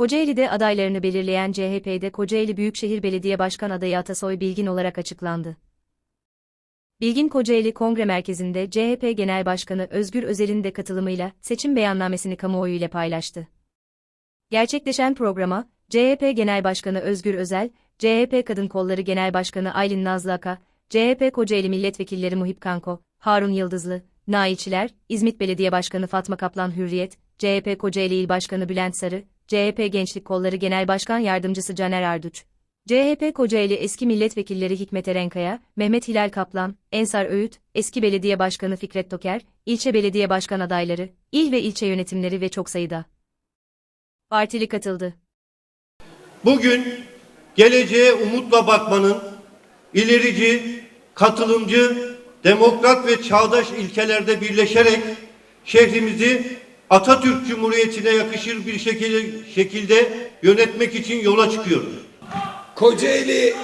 Kocaeli'de adaylarını belirleyen CHP'de Kocaeli Büyükşehir Belediye Başkan adayı Atasoy Bilgin olarak açıklandı. Bilgin Kocaeli Kongre Merkezi'nde CHP Genel Başkanı Özgür Özel'in de katılımıyla seçim beyannamesini kamuoyu ile paylaştı. Gerçekleşen programa, CHP Genel Başkanı Özgür Özel, CHP Kadın Kolları Genel Başkanı Aylin Nazlı Aka, CHP Kocaeli Milletvekilleri Muhip Kanko, Harun Yıldızlı, Naiçiler, İzmit Belediye Başkanı Fatma Kaplan Hürriyet, CHP Kocaeli İl Başkanı Bülent Sarı, CHP Gençlik Kolları Genel Başkan Yardımcısı Caner Arduç, CHP Kocaeli eski milletvekilleri Hikmet Erenkaya, Mehmet Hilal Kaplan, Ensar Öğüt, eski belediye başkanı Fikret Toker, ilçe belediye başkan adayları, il ve ilçe yönetimleri ve çok sayıda partili katıldı. Bugün geleceğe umutla bakmanın ilerici, katılımcı, demokrat ve çağdaş ilkelerde birleşerek şehrimizi Atatürk Cumhuriyeti'ne yakışır bir şekilde, şekilde yönetmek için yola çıkıyoruz. Kocaeli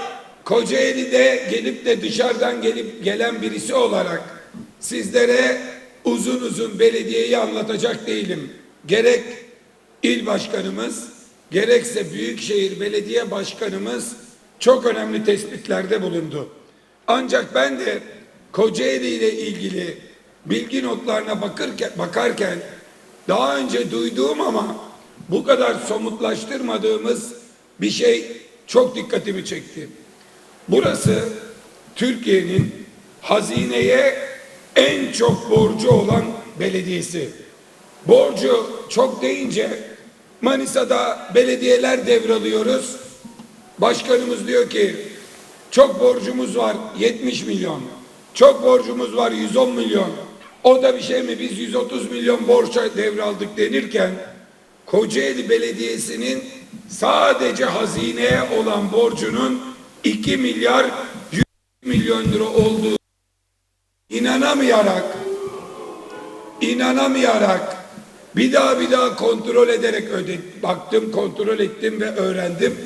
Kocaeli'de gelip de dışarıdan gelip gelen birisi olarak sizlere uzun uzun belediyeyi anlatacak değilim. Gerek il başkanımız gerekse Büyükşehir Belediye Başkanımız çok önemli tespitlerde bulundu. Ancak ben de Kocaeli ile ilgili bilgi notlarına bakırken, bakarken daha önce duyduğum ama bu kadar somutlaştırmadığımız bir şey çok dikkatimi çekti. Burası Türkiye'nin hazineye en çok borcu olan belediyesi. Borcu çok deyince Manisa'da belediyeler devralıyoruz. Başkanımız diyor ki çok borcumuz var 70 milyon. Çok borcumuz var 110 milyon. O da bir şey mi biz 130 milyon borça devraldık denirken Kocaeli Belediyesi'nin sadece hazineye olan borcunun 2 milyar 100 milyon lira olduğu inanamayarak inanamayarak bir daha bir daha kontrol ederek öde baktım kontrol ettim ve öğrendim.